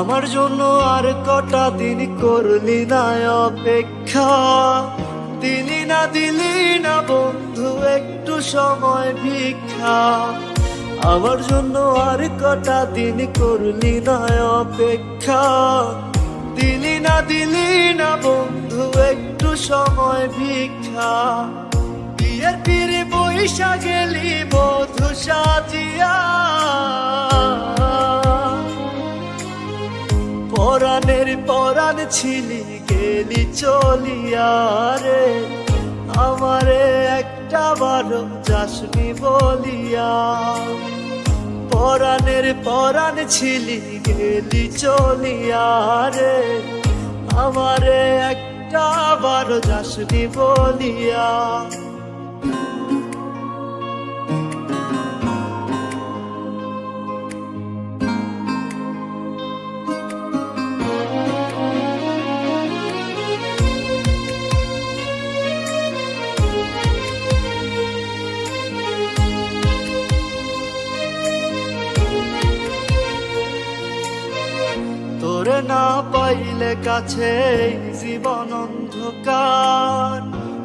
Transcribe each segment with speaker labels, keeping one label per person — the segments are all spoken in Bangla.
Speaker 1: আমার জন্য আর কটা দিন করলি না অপেক্ষা। দিলি না দিলি না বন্ধু, একটু সময় ভিক্ষা। আমার জন্য আর কটা দিন করলি না অপেক্ষা। দিলি না দিলি না বন্ধু, একটু সময় ভিক্ষা। বিয়ের পিড়ে বৈশা গেলি বধু সাজিয়া। পরাণের পরাণ ছিলি গেলি চলিয়া রে, আমারে একটা বারো যাসনি বলিয়া। পরাণের পরাণ ছিলি, গেলি চলিয়া রে, আমারে একটা বারো যাসনি বলিয়া। তোরে না পাইলে কাছে জীবন অন্ধকার।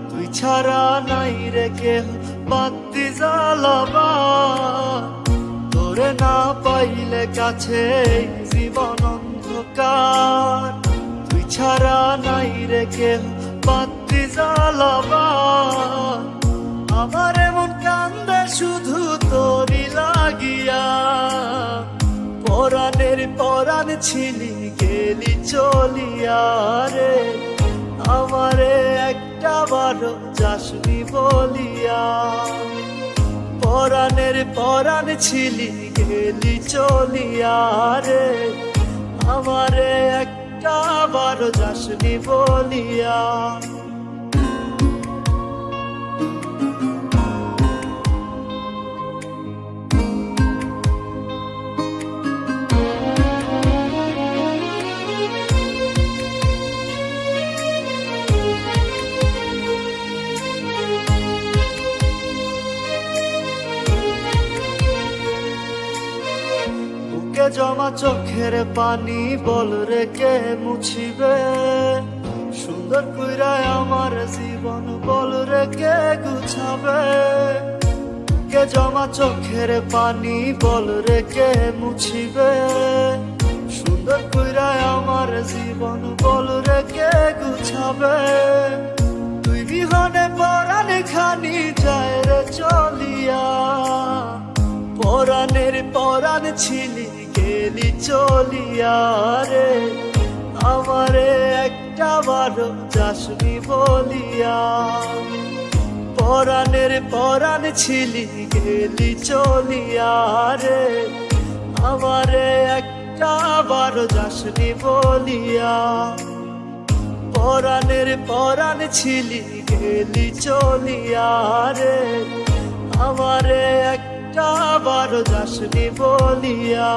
Speaker 1: তুই ছাড়া নাই রে কেহ বাতি জ্বালাবা তোরে না পাইলে কাছে জীবন অন্ধকার। তুই ছাড়া নাই রে কেহ বাতি জ্বালাবা আমার এমন কান্দে শুধু তোরি লাগিয়া। পরাণের পরাণ ছিলি, গেলি চলিয়া রে। আমারে একটা বারো যাসনি বলিয়া। পরাণের পরাণ ছিলি, গেলি চলিয়া রে। আমারে একটা বারো যাসনি বলিয়া। জমা চোখের পানি বল রে কে মুছিবে? সুন্দর কইরায় আমার জীবন বল রে কে গুছাবে? কে জমা চোখের পানি বল রে কে মুছিবে? সুন্দর কইরায় আমার জীবন বল কে গুছাবে? তুই বিহনে পরানে খানি যায় রে চলিয়া। পরাণের পরাণ ছিলি গেলি চলিয়া রে, আমারে একটা বারো যাসনি বলিয়া। পরাণের পরাণ ছিলি, গেলি চলিয়া রে, আমারে একটা বারো যাসনি বলিয়া। পরাণের পরাণ ছিলি, গেলি চলিয়া রে, আমারে একটা বারো যাসনি বলিয়া